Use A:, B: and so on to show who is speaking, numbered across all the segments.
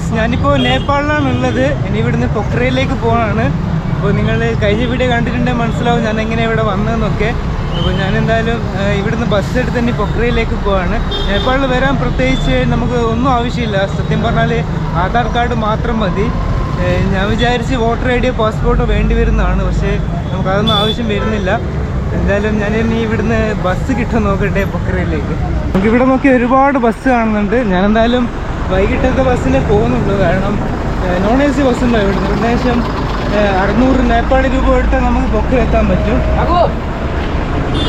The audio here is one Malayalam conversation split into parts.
A: ഗൈസ് ഞാനിപ്പോൾ നേപ്പാളിലാണ് ഉള്ളത് ഇനി ഇവിടുന്ന് പൊക്രയിലേക്ക് പോകാനാണ് അപ്പോൾ നിങ്ങൾ കഴിഞ്ഞ വീഡിയോ കണ്ടിട്ടുണ്ടെങ്കിൽ മനസ്സിലാവും ഞാൻ എങ്ങനെ ഇവിടെ വന്നതെന്നൊക്കെ. അപ്പോൾ ഞാൻ എന്തായാലും ഇവിടുന്ന് ബസ് എടുത്ത് തന്നെ പൊക്രയിലേക്ക് പോവാണ്. നേപ്പാളിൽ വരാൻ പ്രത്യേകിച്ച് നമുക്ക് ഒന്നും ആവശ്യമില്ല. സത്യം പറഞ്ഞാൽ ആധാർ കാർഡ് മാത്രം മതി. ഞാൻ വിചാരിച്ച് വോട്ടർ ഐ ഡിയോ പാസ്പോർട്ടോ വേണ്ടി വരുന്നതാണ്. പക്ഷേ നമുക്കതൊന്നും ആവശ്യം വരുന്നില്ല. എന്തായാലും ഞാൻ ഇനി ഇവിടുന്ന് ബസ് കിട്ടും നോക്കട്ടെ പൊക്കരയിലേക്ക് നമുക്കിവിടെ നോക്കി ഒരുപാട് ബസ് കാണുന്നുണ്ട്. ഞാൻ എന്തായാലും വൈകിട്ടത്തെ ബസ്സിന് പോകുന്നുള്ളൂ. കാരണം നോൺ എ സി ബസ് ഉണ്ടോ ഇവിടുന്ന്? ഏകദേശം അറുന്നൂറ് നേപ്പാളി രൂപ എടുത്താൽ നമുക്ക് പൊക്കര എത്താൻ പറ്റും.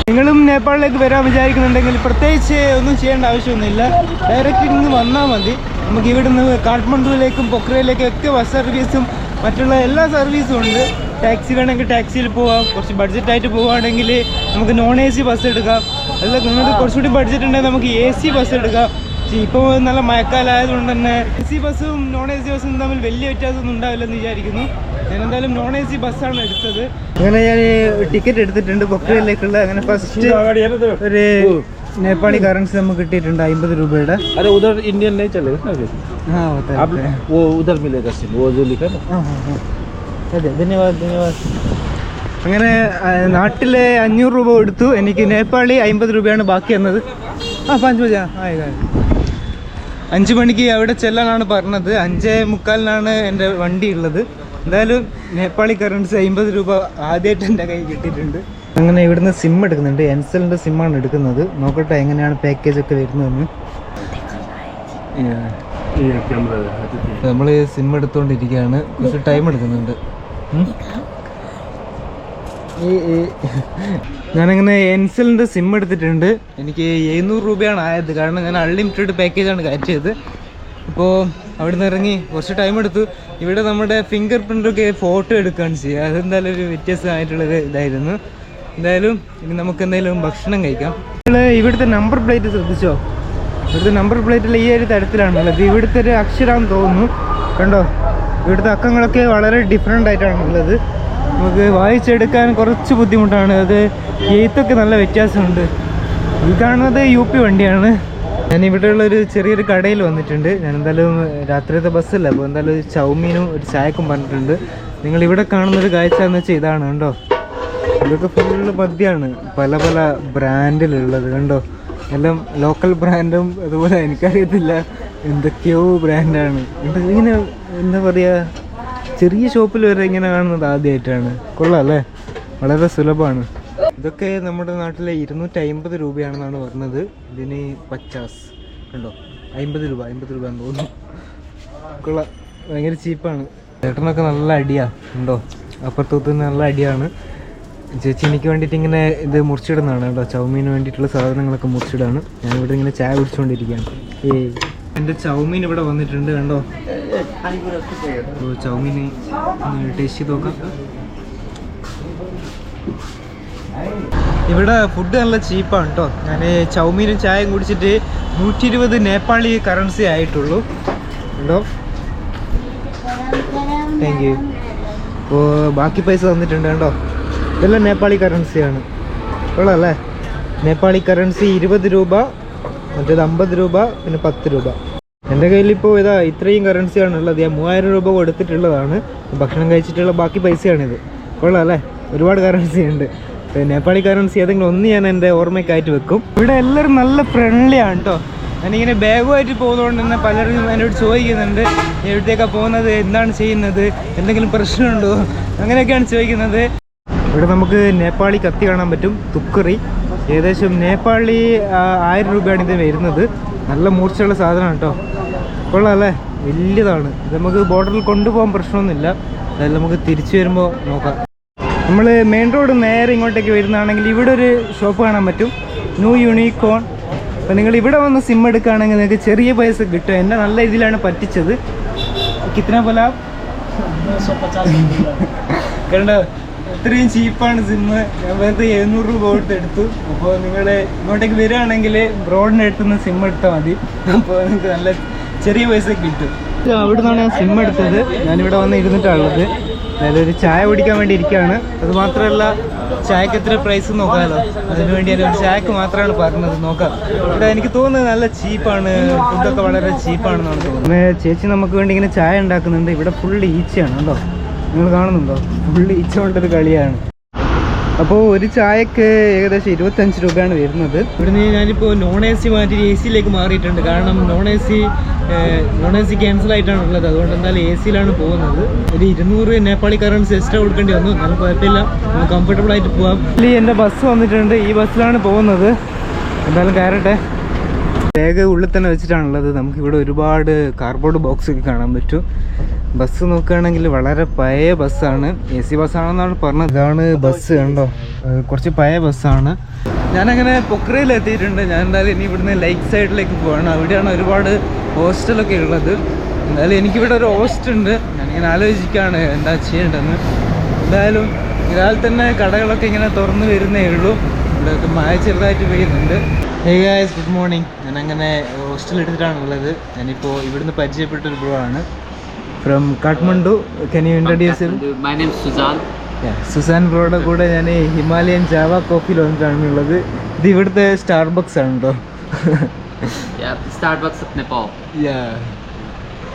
A: നിങ്ങളും നേപ്പാളിലേക്ക് വരാൻ വിചാരിക്കുന്നുണ്ടെങ്കിൽ പ്രത്യേകിച്ച് ഒന്നും ചെയ്യേണ്ട ആവശ്യമൊന്നുമില്ല. ഡയറക്റ്റ് ഇങ്ങ് വന്നാൽ മതി. നമുക്ക് ഇവിടുന്ന് കാഠ്മണ്ഡുവിലേക്കും പൊക്രയിലേക്കും ഒക്കെ ബസ് സർവീസും മറ്റുള്ള എല്ലാ സർവീസും ഉണ്ട്. ടാക്സി വേണമെങ്കിൽ ടാക്സിയിൽ പോവാം. കുറച്ച് ബഡ്ജറ്റായിട്ട് പോവുകയാണെങ്കിൽ നമുക്ക് നോൺ എ സി ബസ് എടുക്കാം. അല്ല നിങ്ങൾക്ക് കുറച്ചുകൂടി ബഡ്ജറ്റ് ഉണ്ടെങ്കിൽ നമുക്ക് എ സി ബസ് എടുക്കാം. പക്ഷേ ഇപ്പോൾ നല്ല മഴക്കാലമായതുകൊണ്ട് തന്നെ എ സി ബസ്സും നോൺ എ സി ബസ്സും തമ്മിൽ വലിയ വ്യത്യാസമൊന്നും ഉണ്ടാവില്ലെന്ന് വിചാരിക്കുന്നു ഞാൻ എന്തായാലും നോൺ എ സി ബസ്സാണ് എടുത്തത് അങ്ങനെ ഞാൻ ടിക്കറ്റ് എടുത്തിട്ടുണ്ട് പൊക്രയിലേക്കുള്ള അങ്ങനെ ഫസ്റ്റ് ഒരു നേപ്പാളി കറൻസി നമുക്ക് കിട്ടിയിട്ടുണ്ട് അമ്പത് രൂപയുടെ
B: अरे उधर इंडियन नहीं चलेगा ना फिर
A: ആ होता है,
B: आप
A: होता है।
B: वो उधर मिलेगा सिम वो जो लिखा है ना
A: ആ, ആ, ആ. അതെ ധന്യവാദ് ധന്യവാദ് അങ്ങനെ ആ, നാട്ടിലെ അഞ്ഞൂറ് രൂപ കൊടുത്തു എനിക്ക് നേപ്പാളി അമ്പത് രൂപയാണ് ബാക്കി വന്നത് ആ പഞ്ച് ബജ ആയി ആയി. അഞ്ച് മണിക്ക് അവിടെ ചെല്ലാനാണ് പറഞ്ഞത്. അഞ്ചേ മുക്കാലിനാണ് എന്റെ വണ്ടി ഉള്ളത്. എന്തായാലും നേപ്പാളി കറൻസി അമ്പത് രൂപ ആദ്യമായിട്ട് എന്റെ കയ്യിൽ കിട്ടിയിട്ടുണ്ട്. അങ്ങനെ ഇവിടുന്ന് സിം എടുക്കുന്നുണ്ട്. എൻസലിന്റെ സിമ്മാണ് എടുക്കുന്നത്. നോക്കട്ടെ എങ്ങനെയാണ് പാക്കേജ് ഒക്കെ വരുന്നതെന്ന്. നമ്മൾ സിം എടുത്തുകൊണ്ടിരിക്കുകയാണ് കുറച്ച് ടൈം എടുക്കുന്നുണ്ട്. ഈ ഞാനങ്ങനെ എൻസെലിന്റെ സിം എടുത്തിട്ടുണ്ട്. എനിക്ക് എഴുന്നൂറ് രൂപയാണ് ആയത്. കാരണം ഞാൻ അൺലിമിറ്റഡ് പാക്കേജാണ് കയറ്റിയത് അപ്പോൾ അവിടെ നിന്ന് ഇറങ്ങി കുറച്ച് ടൈം എടുത്തു. ഇവിടെ നമ്മുടെ ഫിംഗർ പ്രിന്റൊക്കെ ഫോട്ടോ എടുക്കുകയാണ് ചെയ്യുക. അതെന്തായാലും ഒരു വ്യത്യസ്തമായിട്ടുള്ളൊരു ഇതായിരുന്നു. എന്തായാലും ഇനി നമുക്ക് എന്തെങ്കിലും ഭക്ഷണം കഴിക്കാം. ഇവിടുത്തെ നമ്പർ പ്ലേറ്റ് ശ്രദ്ധിച്ചോ? ഇവിടുത്തെ നമ്പർ പ്ലേറ്റിൽ ഈ ഒരു തരത്തിലാണുള്ളത്. ഇവിടുത്തെ ഒരു അക്ഷരാന്ന് തോന്നുന്നു. കണ്ടോ? ഇവിടുത്തെ അക്കങ്ങളൊക്കെ വളരെ ഡിഫറെന്റ് ആയിട്ടാണ് ഉള്ളത് നമുക്ക് വായിച്ചെടുക്കാൻ കുറച്ച് ബുദ്ധിമുട്ടാണ്. അത് എഴുത്തൊക്കെ നല്ല വ്യത്യാസമുണ്ട്. ഈ കാണുന്നത് യു പി വണ്ടിയാണ്. ഞാൻ ഇവിടെയുള്ള ഒരു ചെറിയൊരു കടയിൽ വന്നിട്ടുണ്ട്. ഞാൻ എന്തായാലും രാത്രിയത്തെ ബസ്സല്ല അപ്പോൾ എന്തായാലും ഒരു ചൗമീനും ഒരു ചായക്കും പറഞ്ഞിട്ടുണ്ട്. നിങ്ങൾ ഇവിടെ കാണുന്നൊരു കാഴ്ച എന്ന് വെച്ചാൽ ഇതാണ് കണ്ടോ? ഇതൊക്കെ ഫുള്ള് മദ്യമാണ് പല പല ബ്രാൻഡിലുള്ളത് കണ്ടോ? എല്ലാം ലോക്കൽ ബ്രാൻഡും അതുപോലെ എനിക്കറിയത്തില്ല. എന്തൊക്കെയോ ബ്രാൻഡാണ്. ഇങ്ങനെ എന്താ പറയുക ചെറിയ ഷോപ്പിൽ വരെ ഇങ്ങനെ കാണുന്നത് ആദ്യമായിട്ടാണ്. കൊള്ളാം വളരെ സുലഭമാണ്. ഇതൊക്കെ നമ്മുടെ നാട്ടിലെ ഇരുന്നൂറ്റി അമ്പത് രൂപയാണെന്നാണ് പറഞ്ഞത്. ഇതിന് പച്ചാസ്. കണ്ടോ? അമ്പത് രൂപ അമ്പത് രൂപ എന്ന് തോന്നുന്നു. കൊള്ളാം. ഭയങ്കര ചീപ്പാണ്. ചേട്ടനൊക്കെ നല്ല അടിയാ. കണ്ടോ? അപ്പുറത്തൂത്ത് നല്ല അടിയാണ്. ചേച്ചി എനിക്ക് വേണ്ടിയിട്ട് ഇങ്ങനെ ഇത് മുറിച്ചിടുന്നതാണ് കേട്ടോ. ചൗമീന് വേണ്ടിയിട്ടുള്ള സാധനങ്ങളൊക്കെ മുറിച്ചിടാണ്. ഞാനിവിടെ ഇങ്ങനെ ചായ കുടിച്ചുകൊണ്ടിരിക്കുകയാണ് ഏയ്. എന്റെ ചൗമീൻ ഇവിടെ വന്നിട്ടുണ്ട് കണ്ടോ? അപ്പോൾ ചൗമീൻ ടേസ്റ്റ് ചെയ്ത് നോക്കാം. ഇവിടെ ഫുഡ് നല്ല ചീപ്പാണ് കേട്ടോ ഞാൻ ചൗമീനും ചായയും കുടിച്ചിട്ട് നൂറ്റി ഇരുപത് നേപ്പാളി കറൻസി ആയിട്ടുള്ളൂ. ഉണ്ടോ? താങ്ക് യു അപ്പോൾ ബാക്കി പൈസ തന്നിട്ടുണ്ട് കേട്ടോ ഇതെല്ലാം നേപ്പാളി കറൻസിയാണ് ഉള്ളതല്ലേ നേപ്പാളി കറൻസി ഇരുപത് രൂപ മറ്റേത് അമ്പത് രൂപ പിന്നെ പത്ത് രൂപ. എന്റെ കയ്യിൽ ഇപ്പോൾ ഇതാ ഇത്രയും കറൻസിയാണ് ഉള്ളത് ഞാൻ മൂവായിരം രൂപ കൊടുത്തിട്ടുള്ളതാണ്. ഭക്ഷണം കഴിച്ചിട്ടുള്ള ബാക്കി പൈസയാണിത്. കൊള്ളാം അല്ലേ? ഒരുപാട് കറൻസി ഉണ്ട്. നേപ്പാളി കറൻസി ഏതെങ്കിലും ഒന്ന് ഞാൻ എന്റെ ഓർമ്മയ്ക്കായിട്ട് വെക്കും. ഇവിടെ എല്ലാവരും നല്ല ഫ്രണ്ട്ലിയാണ് കേട്ടോ ഞാനിങ്ങനെ ബാഗുമായിട്ട് പോകുന്നതുകൊണ്ട് തന്നെ പലരും എന്നോട് ചോദിക്കുന്നുണ്ട്. എവിടത്തേക്കാണ് പോകുന്നത്? എന്താണ് ചെയ്യുന്നത്? എന്തെങ്കിലും പ്രശ്നമുണ്ടോ? അങ്ങനെയൊക്കെയാണ് ചോദിക്കുന്നത്. ഇവിടെ നമുക്ക് നേപ്പാളി കത്തി കാണാൻ പറ്റും. തുക്കറി. ഏകദേശം നേപ്പാളി ആയിരം രൂപയാണ് ഇത് വരുന്നത്. നല്ല മൂർച്ചയുള്ള സാധനമാണ് കേട്ടോ കൊള്ളാം അല്ലേ വലിയതാണ്. ഇത് നമുക്ക് ബോർഡറിൽ കൊണ്ടുപോകാൻ പ്രശ്നമൊന്നുമില്ല. അതായത് നമുക്ക് തിരിച്ചു വരുമ്പോൾ നോക്കാം. നമ്മൾ മെയിൻ റോഡ് നേരെ ഇങ്ങോട്ടേക്ക് വരുന്നതാണെങ്കിൽ ഇവിടെ ഒരു ഷോപ്പ് കാണാൻ പറ്റും. ന്യൂ യൂണിക്കോൺ അപ്പോൾ നിങ്ങൾ ഇവിടെ വന്ന് സിം എടുക്കുകയാണെങ്കിൽ നിങ്ങൾക്ക് ചെറിയ പൈസ കിട്ടും. എന്നെ നല്ല ഇതിലാണ് പറ്റിച്ചത്. കിത്തന പോലെ കണ്ടോ? ഇത്രയും ചീപ്പാണ് സിമ്മ് ഞാൻ എഴുന്നൂറ് രൂപ കൊടുത്ത് എടുത്തു. അപ്പോൾ നിങ്ങൾ ഇങ്ങോട്ടേക്ക് വരികയാണെങ്കിൽ ബ്രോഡിന്റെ അടുത്തുനിന്ന് സിം എടുത്താൽ മതി. അപ്പോൾ നിങ്ങൾക്ക് നല്ല ചെറിയ പൈസ കിട്ടും. അവിടെ നിന്നാണ് ഞാൻ സിം എടുത്തത്. ഞാനിവിടെ വന്ന് ഇരുന്നിട്ടാണുള്ളത് ഒരു ചായ കുടിക്കാൻ വേണ്ടി ഇരിക്കുകയാണ്. അത് മാത്രമല്ല ചായക്ക് എത്ര പ്രൈസ് നോക്കാമല്ലോ. അതിനുവേണ്ടി ഒരു ചായക്ക് മാത്രമാണ് പറഞ്ഞത്. നോക്കാം. ഇവിടെ എനിക്ക് തോന്നുന്നത് നല്ല ചീപ്പാണ്. ഫുഡൊക്കെ വളരെ ചീപ്പാണെന്നാണ് തോന്നുന്നത്. ചേച്ചി നമുക്ക് വേണ്ടി ഇങ്ങനെ ചായ ഉണ്ടാക്കുന്നുണ്ട്. ഇവിടെ ഫുള്ള് ഈച്ചയാണ് കേട്ടോ നിങ്ങൾ കാണുന്നുണ്ടോ? ഫുള്ള് ഈച്ച കൊണ്ടൊരു കളിയാണ്. അപ്പോൾ ഒരു ചായക്ക് ഏകദേശം ഇരുപത്തഞ്ച് രൂപയാണ് വരുന്നത്. ഇവിടുന്ന് ഞാനിപ്പോൾ നോൺ എ സി മാറ്റി എ സിയിലേക്ക് മാറിയിട്ടുണ്ട്. കാരണം non A C non A C cancel ആയിട്ടാണ് ഉള്ളത്. അതുകൊണ്ട് എന്തായാലും എ സിയിലാണ് പോകുന്നത്. ഒരു ഇരുന്നൂറ് നേപ്പാളി കറൻസ് എക്സ്ട്രാ കൊടുക്കേണ്ടി വന്നു. എന്നാലും കുഴപ്പമില്ല. കംഫർട്ടബിൾ ആയിട്ട് പോവാം. എന്റെ ബസ് വന്നിട്ടുണ്ട്. ഈ ബസ്സിലാണ് പോകുന്നത്. എന്തായാലും കയറട്ടെ. ബാഗ് ഉള്ളിൽ തന്നെ വെച്ചിട്ടാണുള്ളത്. നമുക്ക് ഇവിടെ ഒരുപാട് കാർബോർഡ് ബോക്സ് ഒക്കെ കാണാൻ പറ്റും. ബസ് നോക്കുകയാണെങ്കിൽ വളരെ പഴയ ബസ്സാണ് എ സി ബസ്സാണെന്നാണ് പറഞ്ഞത്. ഇതാണ് ബസ് കണ്ടോ? കുറച്ച് പഴയ ബസ്സാണ് ഞാനങ്ങനെ പൊക്രയിൽ എത്തിയിട്ടുണ്ട്. ഞാൻ എന്തായാലും ഇനി ഇവിടുന്ന് ലൈക്ക് സൈഡിലേക്ക് പോവാണ്. അവിടെയാണ് ഒരുപാട് ഹോസ്റ്റലൊക്കെ ഉള്ളത്. എന്തായാലും എനിക്കിവിടെ ഒരു ഹോസ്റ്റ് ഉണ്ട്. ഞാനിങ്ങനെ ആലോചിക്കുകയാണ് എന്താ ചെയ്യേണ്ടതെന്ന്. എന്തായാലും ഇതാൽ തന്നെ കടകളൊക്കെ ഇങ്ങനെ തുറന്നു വരുന്നേ ഉള്ളൂ. ഇവിടെയൊക്കെ മഴ ചെറുതായിട്ട് പെയ്യുന്നുണ്ട്. ഗായ്സ് ഗുഡ് മോർണിംഗ് ഞാൻ അങ്ങനെ ഹോസ്റ്റൽ എടുത്തിട്ടാണുള്ളത്. ഞാനിപ്പോൾ ഇവിടുന്ന് പരിചയപ്പെട്ട ഒരു ബ്രോ ആണ് from Kathmandu can you introduce
C: my name Suzan.
A: Suzan ബ്രോയുടെ കൂടെ ഞാൻ ഹിമാലയൻ ജാവ കോഫി വന്നിട്ടാണുള്ളത് ഇത് ഇവിടുത്തെ സ്റ്റാർബക്സ് ആണ് കേട്ടോ.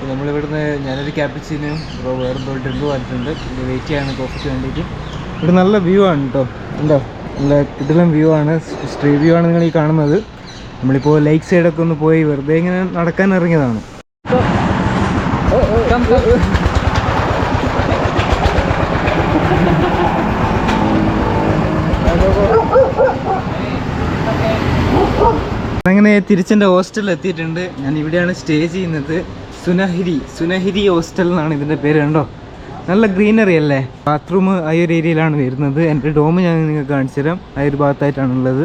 A: നമ്മളിവിടുന്ന് ഞാനൊരു ക്യാപ്പിച്ചിനും ബ്രോ വേറെ ബ്രോ ഡ്രിങ്ക് വന്നിട്ടുണ്ട് വെയിറ്റ് ചെയ്യാണ് കോഫിക്ക് വേണ്ടിയിട്ട്. ഇവിടെ നല്ല വ്യൂ ആണ് കേട്ടോ ഉണ്ടോ നല്ല കിടിലം വ്യൂ ആണ്. സ്ട്രീറ്റ് വ്യൂ ആണ് നിങ്ങൾ ഈ കാണുന്നത്. നമ്മളിപ്പോൾ ലേക്ക് സൈഡൊക്കെ ഒന്ന് പോയി വെറുതെ ഇങ്ങനെ നടക്കാൻ ഇറങ്ങിയതാണ്. അങ്ങനെ തിരിച്ചെന്റെ ഹോസ്റ്റലിൽ എത്തിയിട്ടുണ്ട്. ഞാൻ ഇവിടെയാണ് സ്റ്റേ ചെയ്യുന്നത്. സുനഹിരി സുനഹിരി ഹോസ്റ്റൽ എന്നാണ് ഇതിന്റെ പേര് കണ്ടോ? നല്ല ഗ്രീനറി അല്ലേ? ബാത്റൂം ആ ഒരു ഏരിയയിലാണ് വരുന്നത്. എന്റെ ഡോം ഞാൻ നിങ്ങൾക്ക് കാണിച്ചു തരാം. ആ ഒരു ഭാഗത്തായിട്ടാണുള്ളത്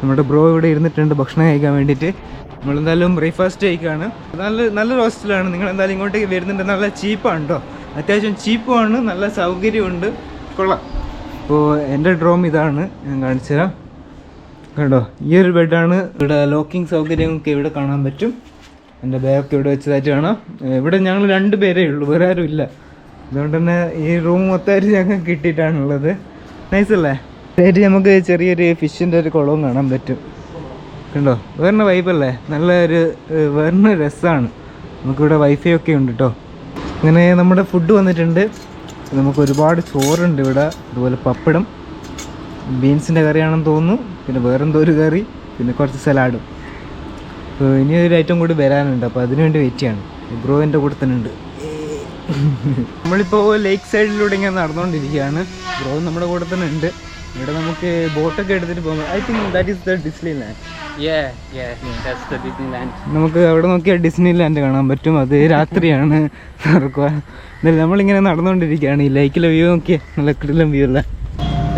A: നമ്മുടെ ബ്രോ ഇവിടെ ഇരുന്നിട്ടുണ്ട് ഭക്ഷണം കഴിക്കാൻ വേണ്ടിയിട്ട്. നമ്മളെന്തായാലും ബ്രേക്ക്ഫാസ്റ്റ് കഴിക്കുകയാണ് നല്ല നല്ല ഹോസ്റ്റലാണ്. നിങ്ങൾ എന്തായാലും ഇങ്ങോട്ടേക്ക് വരുന്നുണ്ട്. നല്ല ചീപ്പാണ് കേട്ടോ അത്യാവശ്യം ചീപ്പുമാണ്. നല്ല സൗകര്യമുണ്ട്. കൊള്ളാം. അപ്പോൾ എന്റെ ഡ്രോം ഇതാണ്. ഞാൻ കാണിച്ചു തരാം. കണ്ടോ? ഈ ഒരു ബെഡാണ്. ഇവിടെ ലോക്കിംഗ് സൗകര്യമൊക്കെ ഇവിടെ കാണാൻ പറ്റും. എന്റെ ബാഗൊക്കെ ഇവിടെ വെച്ചതായിട്ട് കാണാം. ഇവിടെ ഞങ്ങൾ രണ്ട് പേരേ ഉള്ളൂ. വേറെ ആരും ഇല്ല. അതുകൊണ്ട് തന്നെ ഈ റൂം മൊത്തമായിട്ട് ഞങ്ങൾക്ക് കിട്ടിയിട്ടാണുള്ളത്. നൈസ് അല്ലേ? ആയിട്ട് നമുക്ക് ചെറിയൊരു ഫിഷിന്റെ ഒരു കുളവും കാണാൻ പറ്റും. കണ്ടോ? വേറെ വൈബല്ലേ നല്ല ഒരു വേറെ രസമാണ് നമുക്കിവിടെ വൈഫൈ ഒക്കെ ഉണ്ട് കേട്ടോ അങ്ങനെ നമ്മുടെ ഫുഡ് വന്നിട്ടുണ്ട്. നമുക്ക് ഒരുപാട് ചോറുണ്ട് ഇവിടെ. അതുപോലെ പപ്പടം ബീൻസിന്റെ കറിയാണെന്ന് തോന്നുന്നു. പിന്നെ വേറെന്തോ ഒരു കറി പിന്നെ കുറച്ച് സലാഡും ഇനി ഒരു ഐറ്റം കൂടി വരാനുണ്ട്. അപ്പോൾ അതിനുവേണ്ടി വെയിറ്റ് ചെയ്യാണ്. ബ്രോ എന്റെ കൂടെ തന്നെ ഉണ്ട്. നമ്മളിപ്പോൾ ലേക്ക് സൈഡിലൂടെ ഇങ്ങനെ നടന്നുകൊണ്ടിരിക്കുകയാണ് ബ്രോ നമ്മുടെ കൂടെ തന്നെ ഉണ്ട്. ഇവിടെ നമുക്ക് ബോട്ടൊക്കെ എടുത്തിട്ട് പോകാം. I
C: think that is the Disneyland.
A: നമുക്ക് അവിടെ നോക്കിയാൽ ഡിസ്നി ലാൻഡ് കാണാൻ പറ്റും. അത് രാത്രിയാണ്. എന്നാലും നമ്മളിങ്ങനെ നടന്നുകൊണ്ടിരിക്കുകയാണ് ഈ ലേക്കിലെ വ്യൂ നോക്കിയാൽ നല്ല കിടലും വ്യൂ അല്ല?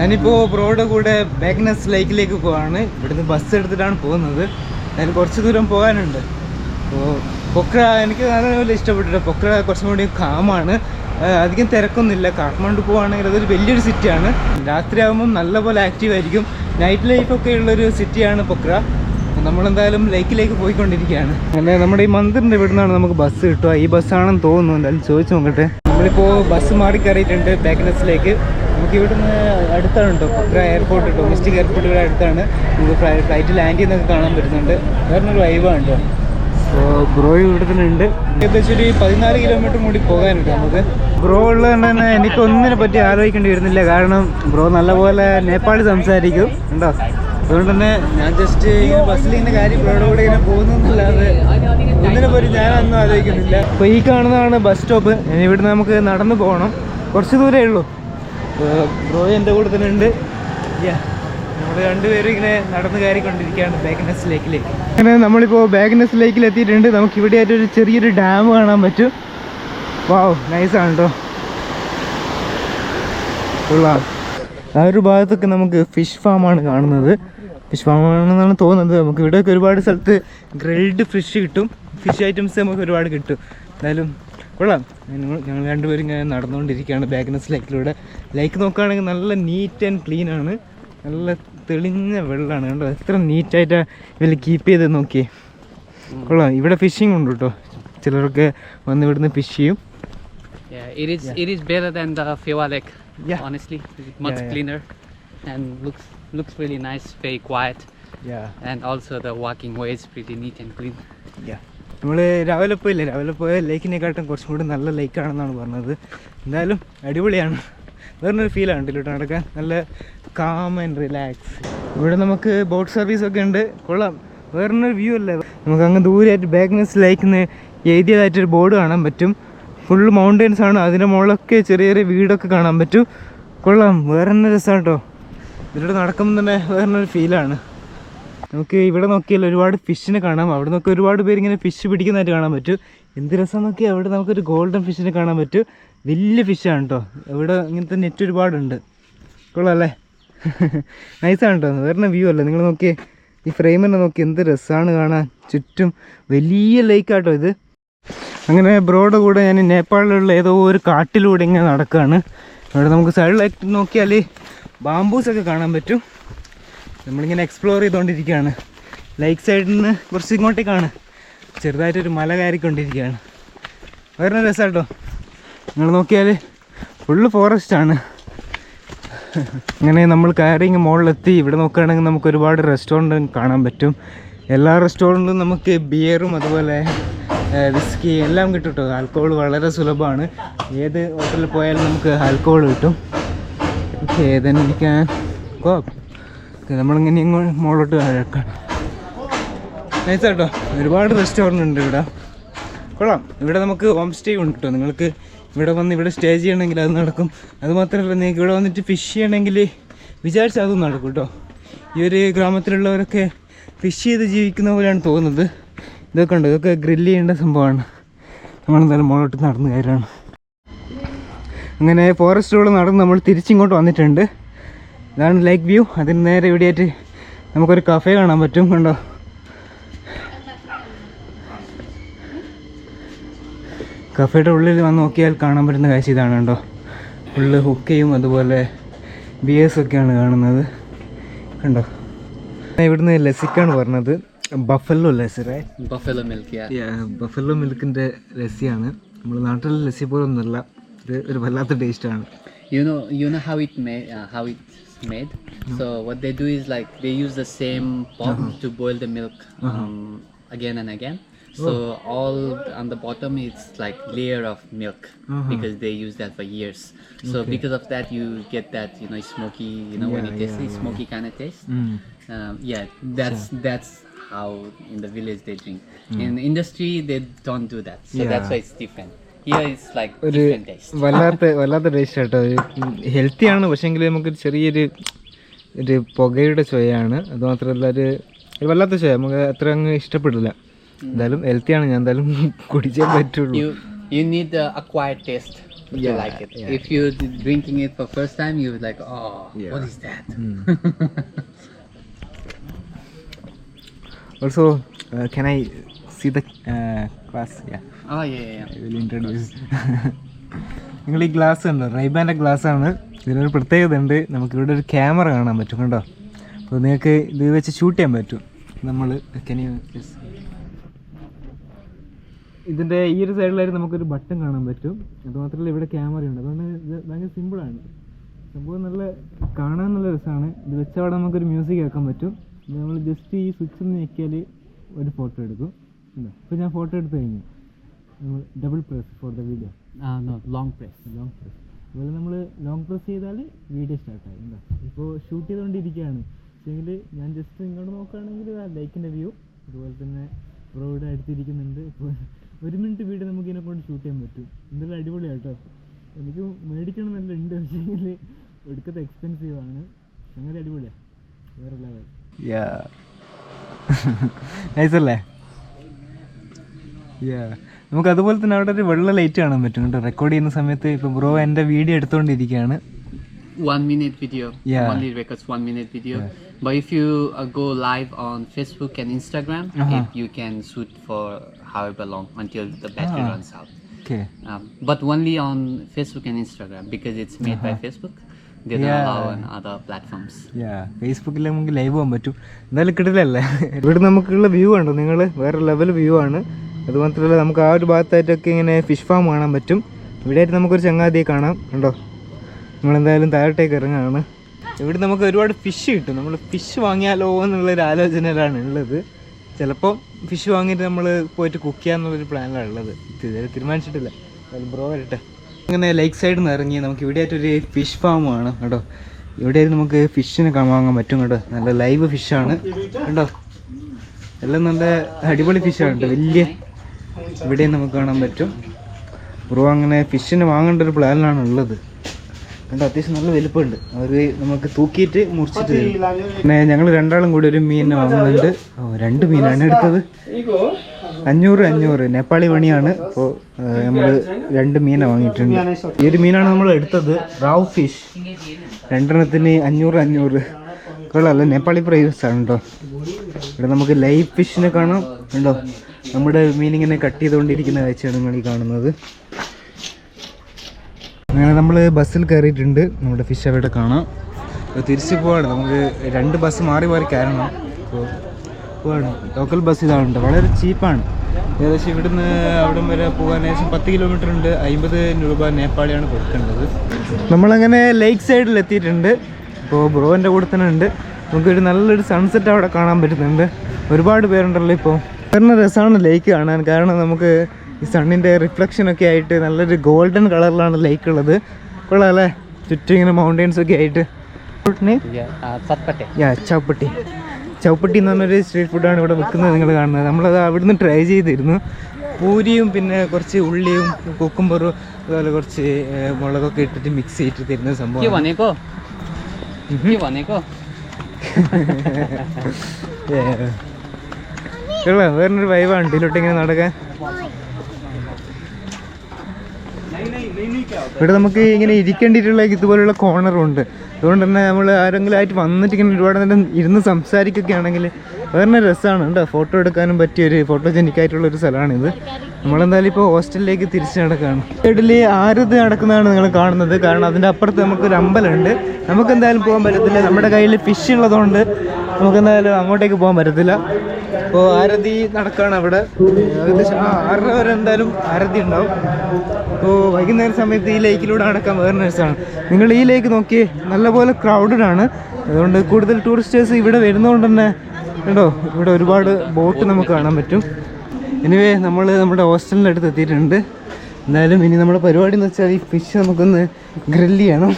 A: ഞാനിപ്പോൾ ബ്രോയുടെ കൂടെ ബാഗ്നസ് ലേക്കിലേക്ക് പോവാണ്. ഇവിടുന്ന് ബസ് എടുത്തിട്ടാണ് പോകുന്നത്. ഞാൻ കുറച്ച് ദൂരം പോകാനുണ്ട്. അപ്പോൾ പൊക്ര എനിക്ക് നല്ല ഇഷ്ടപ്പെട്ടിട്ട് പൊക്ര കുറച്ചും കൂടി കാമാണ്. അധികം തിരക്കൊന്നുമില്ല. കാഠ്മണ്ഡു പോവുകയാണെങ്കിൽ അതൊരു വലിയൊരു സിറ്റിയാണ്. രാത്രിയാകുമ്പം നല്ലപോലെ ആക്റ്റീവ് ആയിരിക്കും. നൈറ്റ് ലൈഫൊക്കെ ഉള്ളൊരു സിറ്റിയാണ് പൊക്ര. നമ്മളെന്തായാലും ലേക്കിലേക്ക് പോയിക്കൊണ്ടിരിക്കുകയാണ്. അങ്ങനെ നമ്മുടെ ഈ മന്ദിറിന്റെ ഇവിടെ നിന്നാണ് നമുക്ക് ബസ് കിട്ടുക. ഈ ബസ്സാണെന്ന് തോന്നുന്നു. എന്തായാലും ചോദിച്ചു നോക്കട്ടെ. നമ്മളിപ്പോൾ ബസ് മാറി കയറിയിട്ടുണ്ട് ബാഗ്നസിലേക്ക് നമുക്ക് ഇവിടുന്ന് അടുത്താണ് കേട്ടോ പൊക്ര എയർപോർട്ട് ഡൊമസ്റ്റിക് എയർപോർട്ട് ഇവിടെ അടുത്താണ്. നമുക്ക് ഫ്ലൈറ്റ് ലാൻഡ് ചെയ്യുന്നൊക്കെ കാണാൻ പറ്റുന്നുണ്ട്. വേറൊരു വൈബാണ് കേട്ടോ അപ്പോൾ ബ്രോ ഇവിടെ തന്നെ ഉണ്ട്. ഏകദേശം ഒരു പതിനാല് കിലോമീറ്റർ കൂടി പോകാനുണ്ട് നമുക്ക് ബ്രോ ഉള്ളത് തന്നെ എനിക്ക് ഒന്നിനെ പറ്റി ആലോചിക്കേണ്ടി വരുന്നില്ല. കാരണം ബ്രോ നല്ലപോലെ നേപ്പാളി സംസാരിക്കും. ഉണ്ടോ അതുകൊണ്ട് തന്നെ ഞാൻ ജസ്റ്റ് ബസ്സിൽ ഇങ്ങനെ കാര്യം ബ്രോയുടെ കൂടെ ഇങ്ങനെ പോകുന്നല്ലാതെ ഒന്നിനെ പറ്റി ഞാനൊന്നും ആലോചിക്കുന്നില്ല. അപ്പോൾ ഈ കാണുന്നതാണ് ബസ് സ്റ്റോപ്പ് ഇനി ഇവിടുന്ന് നമുക്ക് നടന്നു പോകണം. കുറച്ച് ദൂരമേ ഉള്ളൂ. ബ്രോ എന്റെ കൂടെ തന്നെ ഉണ്ട്. Yeah. ഇങ്ങനെ നടന്ന് അങ്ങനെ നമ്മളിപ്പോ ബാഗ്നസ് ലേക്കിൽ എത്തിയിട്ടുണ്ട്. നമുക്ക് ഇവിടെ ആയിട്ട് ഒരു ചെറിയൊരു ഡാം കാണാൻ പറ്റും. വാവ് നൈസാണ് കേട്ടോ ആ ഒരു ഭാഗത്തൊക്കെ നമുക്ക് ഫിഷ് ഫാമാണ് കാണുന്നത്. ഫിഷ് ഫാം ആണെന്നാണ് തോന്നുന്നത്. നമുക്ക് ഇവിടെയൊക്കെ ഒരുപാട് സ്ഥലത്ത് ഗ്രിൽഡ് ഫിഷ് കിട്ടും. ഫിഷ് ഐറ്റംസ് നമുക്ക് ഒരുപാട് കിട്ടും. എന്തായാലും കൊള്ളാം. ഞങ്ങൾ രണ്ടുപേരും ഇങ്ങനെ നടന്നുകൊണ്ടിരിക്കുകയാണ് ബാഗ്നസ് ലേക്കിലൂടെ. ലേക്ക് നോക്കുകയാണെങ്കിൽ നല്ല നീറ്റ് ആൻഡ് ക്ലീൻ ആണ്. നല്ല തെളിഞ്ഞ വെള്ളമാണ് കണ്ടോ എത്ര നീറ്റായിട്ടാണ് ഇവർ കീപ്പ് ചെയ്ത് നോക്കിയേ കൊള്ളാം ഇവിടെ ഫിഷിംഗ് ഉണ്ട് കേട്ടോ ചിലർക്ക് വന്ന് ഇവിടുന്ന് ഫിഷ് ചെയ്യും
C: Yeah, it is. It is better than the Fewa Lake.
A: Yeah.
C: Honestly, it's much
A: Yeah, yeah.
C: cleaner. and looks looks really nice, very quiet,
A: Yeah.
C: and also the walking way is pretty neat and clean.
A: നമ്മൾ രാവിലെ പോയില്ലേ രാവിലെ പോയ ലേക്കിനെക്കാട്ടും കുറച്ചും കൂടി നല്ല ലേക്കാണെന്നാണ് പറഞ്ഞത് എന്തായാലും അടിപൊളിയാണ് വേറൊരു ഫീലാണ് കേട്ടോ നടക്കാൻ? നല്ല കാം ആൻഡ് റിലാക്സ് ഇവിടെ നമുക്ക് ബോട്ട് സർവീസ് ഒക്കെ ഉണ്ട്. കൊള്ളാം. വേറൊരു വ്യൂ അല്ലേ? നമുക്ക് അങ്ങ് ദൂരെയായിട്ട് ബാഗ്നസ് ലൈക്കുന്ന എഴുതിയതായിട്ടൊരു ബോർഡ് കാണാൻ പറ്റും. ഫുള്ള് മൗണ്ടൻസ് ആണ്. അതിന്റെ മുകളിലൊക്കെ ചെറിയ ചെറിയ വീടൊക്കെ കാണാൻ പറ്റും. കൊള്ളാം. വേറെ തന്നെ രസമാണ് കേട്ടോ ഇതിലൂടെ നടക്കുമ്പോൾ തന്നെ വേറൊരു ഫീലാണ് നമുക്ക് ഇവിടെ നോക്കിയാൽ ഒരുപാട് ഫിഷിനെ കാണാം. അവിടെ നോക്കി ഒരുപാട് പേര് ഇങ്ങനെ ഫിഷ് പിടിക്കുന്നതായിട്ട് കാണാൻ പറ്റും. എന്ത് രസം നോക്കി അവിടെ നമുക്കൊരു ഗോൾഡൻ ഫിഷിനെ കാണാൻ പറ്റും. വലിയ ഫിഷാണ് കേട്ടോ ഇവിടെ ഇങ്ങനത്തെ നെറ്റ് ഒരുപാടുണ്ട്. കൊള്ളാം നൈസാണ് കേട്ടോ വേറെ വ്യൂ അല്ലേ? നിങ്ങൾ നോക്കിയേ. ഈ ഫ്രെയിം തന്നെ നോക്കി എന്ത് രസമാണ് കാണാൻ. ചുറ്റും വലിയ ലേക്കാട്ടോ ഇത്. അങ്ങനെ ബ്രോഡ് കൂടെ ഞാൻ നേപ്പാളിലുള്ള ഏതോ ഒരു കാട്ടിലൂടെ ഇങ്ങനെ നടക്കുകയാണ് അവിടെ നമുക്ക് സൈഡിലായിട്ട് നോക്കിയാൽ ബാംബൂസൊക്കെ കാണാൻ പറ്റും. നമ്മളിങ്ങനെ എക്സ്പ്ലോർ ചെയ്തുകൊണ്ടിരിക്കുകയാണ് ലൈക്ക് സൈഡിൽ നിന്ന് കുറച്ച് ഇങ്ങോട്ടേക്കാണ്. ചെറുതായിട്ടൊരു മല കയറിക്കൊണ്ടിരിക്കുകയാണ്. വേറെ രസമാട്ടോ നിങ്ങൾ നോക്കിയാൽ ഫുള്ള് ഫോറസ്റ്റാണ് അങ്ങനെ നമ്മൾ കയറി ഇങ്ങ് മുകളിലെത്തി ഇവിടെ നോക്കുകയാണെങ്കിൽ നമുക്ക് ഒരുപാട് റെസ്റ്റോറന്റ് കാണാൻ പറ്റും. എല്ലാ റെസ്റ്റോറന്റിലും നമുക്ക് ബിയറും അതുപോലെ വിസ്കി എല്ലാം കിട്ടും കേട്ടോ ആൽക്കഹോൾ വളരെ സുലഭമാണ്. ഏത് ഹോട്ടലിൽ പോയാലും നമുക്ക് ആൽക്കഹോൾ കിട്ടും. ഓക്കെ then നമ്മളിങ്ങനെ ഇങ്ങോട്ട് മുകളിലോട്ട് കിടക്കണം നൈസ് ഒരുപാട് റെസ്റ്റോറന്റ് ഉണ്ട് ഇവിടെ. കൊള്ളാം. ഇവിടെ നമുക്ക് ഹോം സ്റ്റേ ഉണ്ട് കേട്ടോ നിങ്ങൾക്ക് ഇവിടെ വന്ന് ഇവിടെ സ്റ്റേ ചെയ്യണമെങ്കിൽ അത് നടക്കും. അതുമാത്രമല്ല നിങ്ങൾക്ക് ഇവിടെ വന്നിട്ട് ഫിഷ് ചെയ്യണമെങ്കിൽ വിചാരിച്ചാൽ അതും നടക്കും കേട്ടോ ഈ ഒരു ഗ്രാമത്തിലുള്ളവരൊക്കെ ഫിഷ് ചെയ്ത് ജീവിക്കുന്ന പോലെയാണ് തോന്നുന്നത്. ഇതൊക്കെ ഉണ്ട് ഇതൊക്കെ ഗ്രില്ല് ചെയ്യേണ്ട സംഭവമാണ്. നമ്മളെന്തായാലും മുകളിലോട്ട് നടന്നു കയറാണ്. അങ്ങനെ ഫോറസ്റ്റിലൂടെ നടന്ന് നമ്മൾ തിരിച്ചിങ്ങോട്ട് വന്നിട്ടുണ്ട്. ഇതാണ് ലേക്ക് വ്യൂ അതിന് നേരെ ഇവിടെയായിട്ട് നമുക്കൊരു കഫേ കാണാൻ പറ്റും കണ്ടോ? കഫേയുടെ ഉള്ളിൽ വന്ന് നോക്കിയാൽ കാണാൻ പറ്റുന്ന കാഴ്ച ഇതാണ് കണ്ടോ? ഫുള്ള് ഹുക്കയും അതുപോലെ ബിയേഴ്സും ഒക്കെയാണ് കാണുന്നത്. കണ്ടോ? ഞാൻ ഇവിടുന്ന് ലസിക്കാണ് പറഞ്ഞത്. Buffalo lassi
C: buffalo milk.
A: Buffalo മിൽക്കിന്റെ ലസ്സിയാണ്. നമ്മൾ നാട്ടിലെ ലസ്സി പോലെ ഒന്നുമല്ല ഇത് ഒരു വല്ലാത്ത ടേസ്റ്റാണ്
C: you know you know how it may how how made. So what they do is like they use the same pot uh-huh. to boil the milk uh-huh. um, again and again. Oh. So all on the bottom it's like layer of milk uh-huh. because they use that for years. So because of that you get that you know smoky you know when
A: Yeah,
C: you taste
A: yeah,
C: it smoky kind of taste. Um, yeah, that's that's how in the village they drink. Mm. In the industry they don't do that. So that's why it's different.
A: ഒരു. വല്ലാത്ത വല്ലാത്ത ടേസ്റ്റ് കേട്ടോ ഹെൽത്തി ആണ് പക്ഷേങ്കിൽ നമുക്ക് ചെറിയൊരു ഒരു പുകയുടെ ചൊയയാണ് അത് മാത്രമല്ല ഒരു വല്ലാത്ത ചൊയ നമുക്ക് അത്ര അങ്ങ് ഇഷ്ടപ്പെടില്ല എന്തായാലും ഹെൽത്തി ആണ് ഞാൻ എന്തായാലും കുടിച്ചേ പറ്റുള്ളൂ
C: you you need a acquired taste to
A: Yeah,
C: like it.
A: yeah.
C: If you're drinking it for first time, you would like, oh,
A: Yeah.
C: what is that?
A: Also see the class
C: Oh yeah, yeah.
A: Introduce നിങ്ങൾ ഈ ഗ്ലാസ് കണ്ടോ? റൈബാന്റെ ഗ്ലാസ് ആണ്. ഇതിനൊരു പ്രത്യേകത ഉണ്ട് നമുക്കിവിടെ ഒരു ക്യാമറ കാണാൻ പറ്റും കണ്ടോ? അപ്പോൾ നിങ്ങൾക്ക് ഇത് വെച്ച് ഷൂട്ട് ചെയ്യാൻ പറ്റും. നമ്മൾ ഇതിന്റെ ഈ ഒരു സൈഡിലായിട്ട് നമുക്കൊരു ബട്ടൺ കാണാൻ പറ്റും. അതുമാത്രമല്ല ഇവിടെ ക്യാമറ ഉണ്ട്. അതുകൊണ്ട് ഇത് ഭയങ്കര സിമ്പിളാണ് സംഭവം നല്ല കാണാൻ നല്ല രസമാണ്. ഇത് വെച്ച അവിടെ നമുക്കൊരു മ്യൂസിക് കേൾക്കാൻ പറ്റും. നമ്മൾ ജസ്റ്റ് ഈ സ്വിച്ച് ഒന്ന് ഞെക്കിയാൽ ഒരു ഫോട്ടോ എടുക്കും. ഇപ്പോൾ ഞാൻ ഫോട്ടോ എടുത്തു കഴിഞ്ഞു. നമ്മൾ double press for the
C: video ആ long press.
A: ലോങ് പ്രസ് അതുപോലെ നമ്മൾ ലോങ് പ്രസ് ചെയ്താൽ വീഡിയോ സ്റ്റാർട്ടായി എന്താ? ഇപ്പോൾ ഷൂട്ട് ചെയ്തുകൊണ്ടിരിക്കുകയാണ് പക്ഷേങ്കിൽ ഞാൻ ജസ്റ്റ് ഇങ്ങോട്ട് നോക്കുകയാണെങ്കിൽ ആ ലൈക്കിന്റെ വ്യൂ അതുപോലെ തന്നെ റോഡ് അടുത്തിരിക്കുന്നുണ്ട്. ഇപ്പോൾ ഒരു മിനിറ്റ് വീഡിയോ നമുക്ക് ഇതിനെ കൊണ്ട് ഷൂട്ട് ചെയ്യാൻ പറ്റും. എന്തായാലും അടിപൊളിയാണ് കേട്ടോ എനിക്ക് മേടിക്കണം നല്ല ഉണ്ട് പക്ഷേങ്കിൽ എടുക്കത്തെ എക്സ്പെൻസീവ് ആണ്. അങ്ങനെ അടിപൊളിയാണ് വേറെ ലെവൽ നൈസല്ലേ നമുക്ക് അതുപോലെ തന്നെ അവിടെ ഒരു വെള്ള ലൈറ്റ് കാണാൻ പറ്റും കേട്ടോ റെക്കോർഡ് ചെയ്യുന്ന സമയത്ത് ഇപ്പൊ ബ്രോ എന്റെ വീഡിയോ എടുത്തോണ്ടിരിക്കുകയാണ്
C: One minute video.
A: Yeah.
C: Only records one minute video. But if you uh, go live on Facebook and Instagram,
A: Uh-huh.
C: it, you can shoot for however long until the battery
A: Ah.
C: runs out.
A: okay
C: Um, but only on Facebook and Instagram because it's made by Facebook. They don't
A: Yeah.
C: allow on other platforms.
A: ഫേസ്ബുക്കിൽ നമുക്ക് ലൈവ് പോകാൻ പറ്റും എന്തായാലും കിട്ടില്ലല്ലേ ഇവിടെ നമുക്കുള്ള വ്യൂ ഉണ്ടോ നിങ്ങൾ വേറെ ലെവൽ വ്യൂ ആണ് അതുമാത്രമല്ല നമുക്ക് ആ ഒരു ഭാഗത്തായിട്ടൊക്കെ ഇങ്ങനെ ഫിഷ് ഫാം കാണാൻ പറ്റും. ഇവിടെ ആയിട്ട് നമുക്കൊരു ചങ്ങാതിയെ കാണാം. ഉണ്ടോ നമ്മളെന്തായാലും താഴോട്ടേക്ക് ഇറങ്ങാണ്. ഇവിടെ നമുക്ക് ഒരുപാട് ഫിഷ് കിട്ടും. നമ്മൾ ഫിഷ് വാങ്ങിയാലോ എന്നുള്ളൊരു ആലോചനയിലാണ് ഉള്ളത്. ചിലപ്പോൾ ഫിഷ് വാങ്ങിയിട്ട് നമ്മൾ പോയിട്ട് കുക്ക് ചെയ്യാന്നുള്ളൊരു പ്ലാനിലാണ് ഉള്ളത്. ഇതുവരെ തീരുമാനിച്ചിട്ടില്ല. ബ്രോ വരട്ടെ. അങ്ങനെ ലേക്ക് സൈഡിൽ നിന്ന് ഇറങ്ങി നമുക്ക് ഇവിടെ ആയിട്ടൊരു ഫിഷ് ഫാം ആണ്. കേട്ടോ ഇവിടെ നമുക്ക് ഫിഷിനെ വാങ്ങാൻ പറ്റും കേട്ടോ നല്ല ലൈവ് ഫിഷാണ് കേട്ടോ എല്ലാം നല്ല അടിപൊളി ഫിഷാണ് കേട്ടോ. വലിയ ഇവിടെയും നമുക്ക് കാണാൻ പറ്റും. ബ്രോ അങ്ങനെ ഫിഷിന് വാങ്ങേണ്ട ഒരു പ്ലാനിലാണ് ഉള്ളത്. കണ്ടോ അത്യാവശ്യം നല്ല വലുപ്പമുണ്ട്. അവർ നമുക്ക് തൂക്കിയിട്ട് മുറിച്ചിട്ട് പിന്നെ ഞങ്ങൾ രണ്ടാളും കൂടി ഒരു മീനിനെ വാങ്ങുന്നുണ്ട്. ഓ രണ്ട് മീനാണ് എടുത്തത്. അഞ്ഞൂറ് അഞ്ഞൂറ്. നേപ്പാളി പണിയാണ്. ഇപ്പോൾ നമ്മൾ രണ്ട് മീനെ വാങ്ങിയിട്ടുണ്ട്. ഈ ഒരു മീനാണ് നമ്മൾ എടുത്തത്. Raw fish. രണ്ടെണ്ണത്തിന് അഞ്ഞൂറ് അഞ്ഞൂറ്. കൊള്ളാമല്ലോ നേപ്പാളി പ്രൈസ് ആണ് കേട്ടോ. ഇവിടെ നമുക്ക് ലൈവ് ഫിഷിനെ കാണാം. ഉണ്ടോ നമ്മുടെ മീനിങ്ങനെ കട്ട് ചെയ്തുകൊണ്ടിരിക്കുന്ന കാഴ്ചയാണ് നിങ്ങൾ ഈ കാണുന്നത്. അങ്ങനെ നമ്മൾ ബസ്സിൽ കയറിയിട്ടുണ്ട്. നമ്മുടെ ഫിഷ് അവിടെ കാണാം. തിരിച്ചു പോവാണ്. നമുക്ക് രണ്ട് ബസ് മാറി മാറി കയറണം. അപ്പോൾ പോവാണ്. ലോക്കൽ ബസ് ഇതാണ് വളരെ ചീപ്പാണ് ഏകദേശം ഇവിടുന്ന് അവിടം വരെ പോകാൻ ഏകദേശം പത്ത് കിലോമീറ്റർ ഉണ്ട്. അമ്പത് രൂപ നേപ്പാളിയാണ് കൊടുക്കേണ്ടത്. നമ്മളങ്ങനെ ലേക്ക് സൈഡിൽ എത്തിയിട്ടുണ്ട്. ഇപ്പോൾ ബ്രോന്റെ കൂടെ തന്നെ ഉണ്ട്. നമുക്കൊരു നല്ലൊരു സൺസെറ്റ് അവിടെ കാണാൻ പറ്റുന്നുണ്ട്. ഒരുപാട് പേരുണ്ടല്ലോ ഇപ്പോൾ കാരണം രസമാണ് ലേക്ക് കാണാൻ. കാരണം നമുക്ക് ഈ സണ്ണിന്റെ റിഫ്ലക്ഷനൊക്കെ ആയിട്ട് നല്ലൊരു ഗോൾഡൻ കളറിലാണ് ലേക്ക് ഉള്ളത്. കൊള്ളാം അല്ലേ? ചുറ്റും ഇങ്ങനെ മൗണ്ടൈൻസ് ഒക്കെ ആയിട്ട്. യാ ചൗപ്പട്ടി ചൗപ്പട്ടി എന്ന് പറഞ്ഞൊരു സ്ട്രീറ്റ് ഫുഡാണ് ഇവിടെ വിൽക്കുന്നത് നിങ്ങൾ കാണുന്നത്. നമ്മളത് അവിടുന്ന് ട്രൈ ചെയ്തിരുന്നു. പൂരിയും പിന്നെ കുറച്ച് ഉള്ളിയും കുക്കുംബറും അതുപോലെ കുറച്ച് മുളകൊക്കെ ഇട്ടിട്ട് മിക്സ് ചെയ്തിട്ട് തരുന്ന സംഭവം വന്നേക്കോ വേറൊരു വൈവാണ് ഇതിലോട്ട് ഇങ്ങനെ നടക്കാൻ. ഇവിടെ നമുക്ക് ഇങ്ങനെ ഇരിക്കേണ്ടിയിട്ടുള്ള ഇതുപോലുള്ള കോർണറുണ്ട് അതുകൊണ്ട് തന്നെ നമ്മൾ ആരെങ്കിലും ആയിട്ട് വന്നിട്ട് ഇങ്ങനെ ഒരുപാട് നേരം ഇരുന്ന് സംസാരിക്കുകയൊക്കെ ആണെങ്കിൽ വേറെ രസമാണ് കേട്ടോ ഫോട്ടോ എടുക്കാനും പറ്റിയ ഒരു ഫോട്ടോജനിക് ആയിട്ടുള്ള ഒരു സ്ഥലമാണിത്. നമ്മളെന്തായാലും ഇപ്പോൾ ഹോസ്റ്റലിലേക്ക് തിരിച്ചു നടക്കുകയാണ് സൈഡിൽ ആരത് നടക്കുന്നതാണ് നിങ്ങൾ കാണുന്നത്. കാരണം അതിന്റെ അപ്പുറത്ത് നമുക്കൊരു അമ്പലമുണ്ട്. നമുക്ക് എന്തായാലും പോകാൻ പറ്റത്തില്ല. നമ്മുടെ കയ്യിൽ ഫിഷ് ഉള്ളതുകൊണ്ട് നമുക്ക് എന്തായാലും അങ്ങോട്ടേക്ക് പോകാൻ പറ്റത്തില്ല. അപ്പോൾ ആരതി നടക്കുകയാണ് അവിടെ. ഏകദേശം ആറര വരെ എന്തായാലും ആരതി ഉണ്ടാവും. അപ്പോൾ വൈകുന്നേരം സമയത്ത് ഈ ലേക്കിലൂടെ നടക്കാൻ വേറെ രസമാണ് നിങ്ങൾ ഈ ലേക്ക് നോക്കി നല്ലപോലെ ക്രൗഡഡ് ആണ്. അതുകൊണ്ട് കൂടുതൽ ടൂറിസ്റ്റേഴ്സ് ഇവിടെ വരുന്നതുകൊണ്ട് തന്നെ കേട്ടോ ഇവിടെ ഒരുപാട് ബോട്ട് നമുക്ക് കാണാൻ പറ്റും. എനിവേ നമ്മൾ നമ്മുടെ ഹോസ്റ്റലിന്റെ അടുത്ത് എത്തിയിട്ടുണ്ട്. എന്തായാലും ഇനി നമ്മുടെ പരിപാടി എന്ന് വെച്ചാൽ ഈ ഫിഷ് നമുക്കൊന്ന് ഗ്രില്ല് ചെയ്യണം.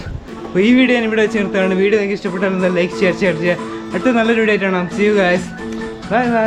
A: അപ്പോൾ ഈ വീഡിയോ ഞാൻ ഇവിടെ വെച്ച് നിർത്താണ് വീഡിയോ നിങ്ങൾക്ക് ഇഷ്ടപ്പെട്ടാൽ ലൈക്ക് ഷെയർ ഷെയർ ചെയ്യുക. അടുത്ത നല്ലൊരു വീഡിയോ ആയിട്ടാണ് see you guys bye bye